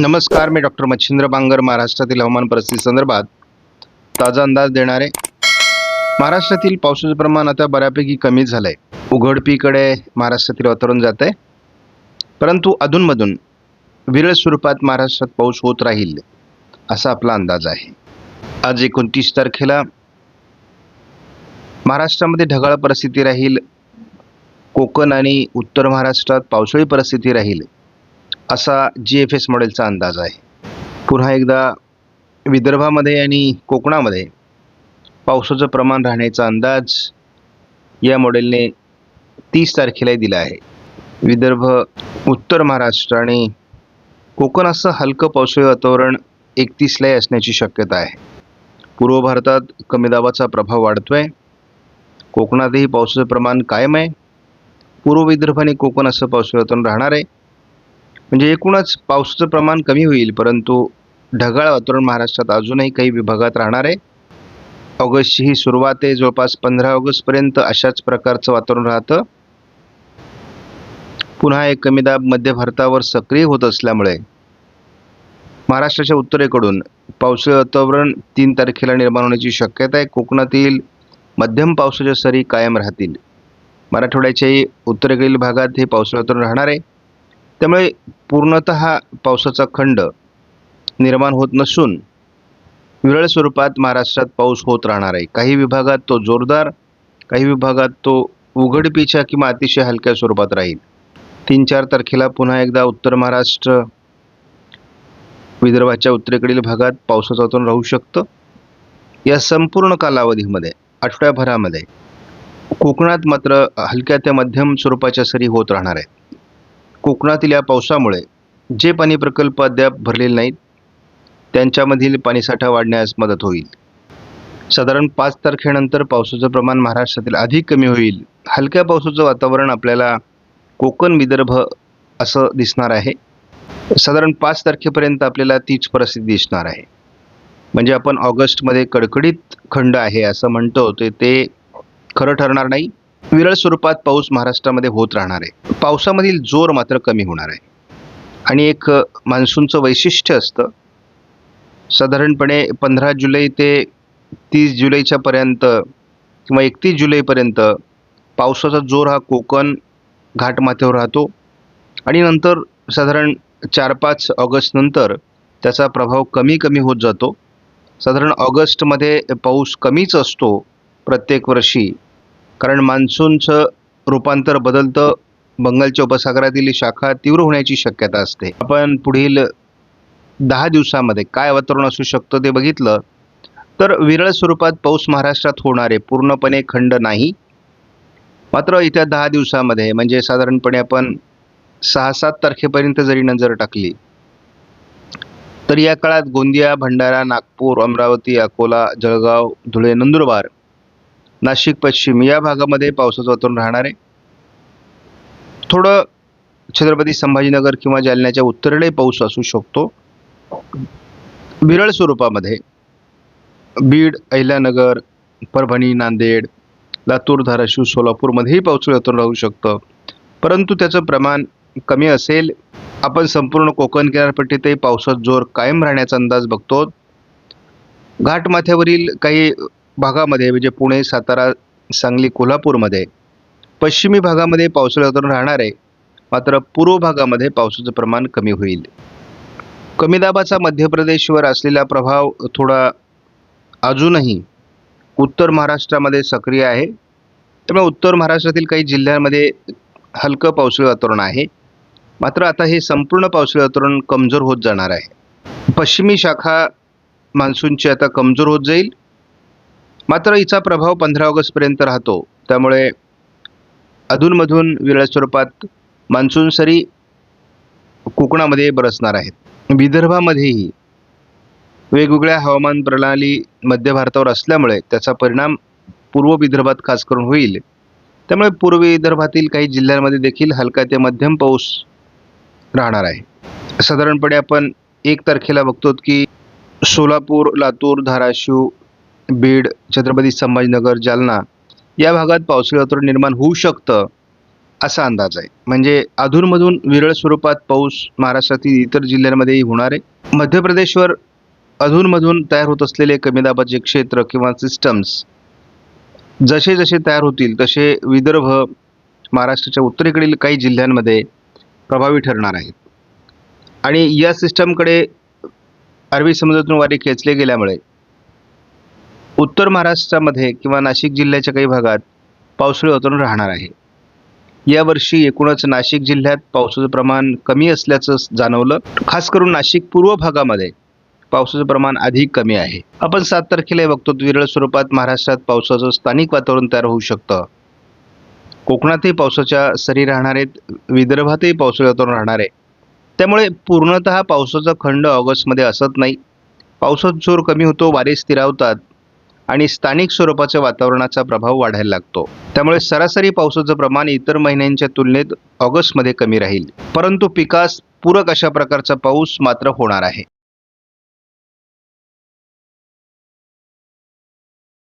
नमस्कार मी डॉक्टर मच्छिंद्र बांगर महाराष्ट्रातील हवामान परिस्थिती संदर्भात ताजा अंदाज देणारे. महाराष्ट्रातील पावसाचं प्रमाण आता बऱ्यापैकी कमी झालं आहे उघडपीकडे महाराष्ट्रातील वातावरण जात आहे परंतु अधूनमधून विरळ स्वरूपात महाराष्ट्रात पाऊस होत राहील असा आपला अंदाज आहे. आज एकोणतीस तारखेला महाराष्ट्रामध्ये ढगाळ परिस्थिती राहील. कोकण आणि उत्तर महाराष्ट्रात पावसाळी परिस्थिती राहील. असा जी एफ एस मॉडेलचा अंदाज आहे. पुन्हा एकदा विदर्भामध्ये आणि कोकणामध्ये पावसाचं प्रमाण राहण्याचा अंदाज या मॉडेलने तीस तारखेलाही दिला आहे. विदर्भ उत्तर महाराष्ट्र आणि कोकण असं हलकं पावसाळी वातावरण एकतीसलाही असण्याची शक्यता आहे. पूर्व भारतात कमी दाबाचा प्रभाव वाढतो आहे कोकणातही पावसाचं प्रमाण कायम आहे. पूर्व विदर्भ आणि कोकण असं पावसाळी वातावरण राहणार आहे. म्हणजे एकूणच पावसाचं प्रमाण कमी होईल परंतु ढगाळ वातावरण महाराष्ट्रात अजूनही काही विभागात राहणार आहे. ऑगस्टची ही सुरुवात आहे जवळपास पंधरा ऑगस्टपर्यंत अशाच प्रकारचं वातावरण राहतं. पुन्हा एक कमी दाब मध्य भारतावर सक्रिय होत असल्यामुळे महाराष्ट्राच्या उत्तरेकडून पावसाळी वातावरण तीन तारखेला निर्माण होण्याची शक्यता आहे. कोकणातील मध्यम पावसाच्या सरी कायम राहतील. मराठवाड्याच्याही उत्तरेकडील भागात हे पावसाळी वातावरण राहणार आहे. त्यामुळे पूर्णत पावसाचा खंड निर्माण होत नसून विरळ स्वरूपात महाराष्ट्रात पाऊस होत राहणार आहे. काही विभागात तो जोरदार काही विभागात तो उघडपीच्या किंवा अतिशय हलक्या स्वरूपात राहील. तीन चार तारखेला पुन्हा एकदा उत्तर महाराष्ट्र विदर्भाच्या उत्तरेकडील भागात पावसाचा तोंड राहू शकतं. या संपूर्ण कालावधीमध्ये आठवड्याभरामध्ये कोकणात मात्र हलक्या ते मध्यम स्वरूपाच्या सरी होत राहणार आहेत. कोकणातील या पावसामुळे जे पाणी प्रकल्प अद्याप भरलेले नाहीत त्यांच्यामधील पाणीसाठा वाढण्यास मदत होईल. साधारण पाच तारखेनंतर पावसाचं प्रमाण महाराष्ट्रातील अधिक कमी होईल. हलक्या पावसाचं वातावरण आपल्याला कोकण विदर्भ असं दिसणार आहे. साधारण पाच तारखेपर्यंत आपल्याला तीच परिस्थिती दिसणार आहे. म्हणजे आपण ऑगस्टमध्ये कडकडीत खंड आहे असं म्हणतो ते ते खरं ठरणार नाही. विरळ स्वरूपात पाऊस महाराष्ट्रामध्ये होत राहणार आहे. पावसामधील जोर मात्र कमी होणार आहे. आणि एक मान्सूनचं वैशिष्ट्य असतं साधारणपणे पंधरा जुलै ते तीस जुलैच्या पर्यंत किंवा एकतीस जुलैपर्यंत पावसाचा जोर हा कोकण घाटमाथ्यावर राहतो. आणि नंतर साधारण चार पाच ऑगस्टनंतर त्याचा प्रभाव कमी कमी होत जातो. साधारण ऑगस्टमध्ये पाऊस कमीच असतो प्रत्येक वर्षी. कारण मान्सूनचं रूपांतर बदलतं बंगालच्या उपसागरातील शाखा तीव्र होण्याची शक्यता असते. आपण पुढील दहा दिवसामध्ये काय वातावरण असू शकतं ते बघितलं तर विरळ स्वरूपात पाऊस महाराष्ट्रात होणार आहे. पूर्णपणे खंड नाही. मात्र येत्या दहा दिवसामध्ये म्हणजे साधारणपणे आपण सहा सात तारखेपर्यंत जरी नजर टाकली तर या काळात गोंदिया भंडारा नागपूर अमरावती अकोला जळगाव धुळे नंदुरबार नाशिक पश्चिम या भागामध्ये पावसाचं वातावरण राहणार आहे. थोडं छत्रपती संभाजीनगर किंवा जालन्याच्या उत्तरेकडे पाऊस असू शकतो. विरळ स्वरूपामध्ये बीड अहिल्यानगर परभणी नांदेड लातूर धाराशिव सोलापूरमध्येही पावसाळी वातावरण राहू शकतं. परंतु त्याचं प्रमाण कमी असेल आपण संपूर्ण कोकण किनारपट्टीतही पावसात जोर कायम राहण्याचा अंदाज बघतो. घाटमाथ्यावरील काही भागामध्ये म्हणजे पुणे सातारा सांगली कोल्हापूरमध्ये पश्चिमी भागामध्ये पावसाळी वातावरण राहणार आहे. मात्र पूर्व भागामध्ये पावसाचं प्रमाण कमी होईल. कमी दाबाचा मध्य प्रदेशवर असलेला प्रभाव थोडा अजूनही उत्तर महाराष्ट्रामध्ये सक्रिय आहे. त्यामुळे उत्तर महाराष्ट्रातील काही जिल्ह्यांमध्ये हलकं पावसाळी वातावरण आहे. मात्र आता हे संपूर्ण पावसाळी वातावरण कमजोर होत जाणार आहे. पश्चिमी शाखा मान्सूनची आता कमजोर होत जाईल. मात्र हिचा प्रभाव पंधरा ऑगस्टपर्यंत राहतो. त्यामुळे अधूनमधून विरळ स्वरूपात मान्सून सरी कोकणामध्ये बरसणार आहेत. विदर्भामध्येही वेगवेगळ्या हवामान प्रणाली मध्य भारतावर असल्यामुळे त्याचा परिणाम पूर्व विदर्भात खास करून होईल. त्यामुळे पूर्व विदर्भातील काही जिल्ह्यांमध्ये देखील हलका ते मध्यम पाऊस राहणार आहे. साधारणपणे आपण एक तारखेला बघतो की सोलापूर लातूर धाराशिव बीड छत्रपती संभाजीनगर जालना या भागात पावसाळी वातावरण निर्माण होऊ शकतं असा अंदाज आहे. म्हणजे अधूनमधून विरळ स्वरूपात पाऊस महाराष्ट्रातील इतर जिल्ह्यांमध्येही होणार आहे. मध्य प्रदेशवर अधूनमधून तयार होत असलेले कमी दाबाचे क्षेत्र किंवा सिस्टम्स जसे जसे तयार होतील तसे विदर्भ महाराष्ट्राच्या उत्तरेकडील काही जिल्ह्यांमध्ये प्रभावी ठरणार आहेत. आणि या सिस्टमकडे अरबी समुद्रातून वारे खेचले गेल्यामुळे उत्तर महाराष्ट्रामध्ये किंवा नाशिक जिल्ह्याच्या काही भागात पावसाळी वातावरण राहणार आहे. यावर्षी एकूणच नाशिक जिल्ह्यात पावसाचं प्रमाण कमी असल्याचं जाणवलं. खास करून नाशिक पूर्व भागामध्ये पावसाचं प्रमाण अधिक कमी आहे. आपण सात तारखेला बघतो विरळ स्वरूपात महाराष्ट्रात पावसाचं स्थानिक वातावरण तयार होऊ शकतं. कोकणातही पावसाच्या सरी राहणार आहेत विदर्भातही पावसाळी वातावरण राहणार आहे. त्यामुळे पूर्णतः पावसाचा खंड ऑगस्टमध्ये असत नाही. पावसात जोर कमी होतो वारे स्थिरावतात आणि स्थानिक स्वरूपाच्या वातावरणाचा प्रभाव वाढायला लागतो. त्यामुळे सरासरी पावसाचं प्रमाण इतर महिन्यांच्या तुलनेत ऑगस्टमध्ये कमी राहील. परंतु पिकास पूरक अशा प्रकारचा पाऊस मात्र होणार आहे.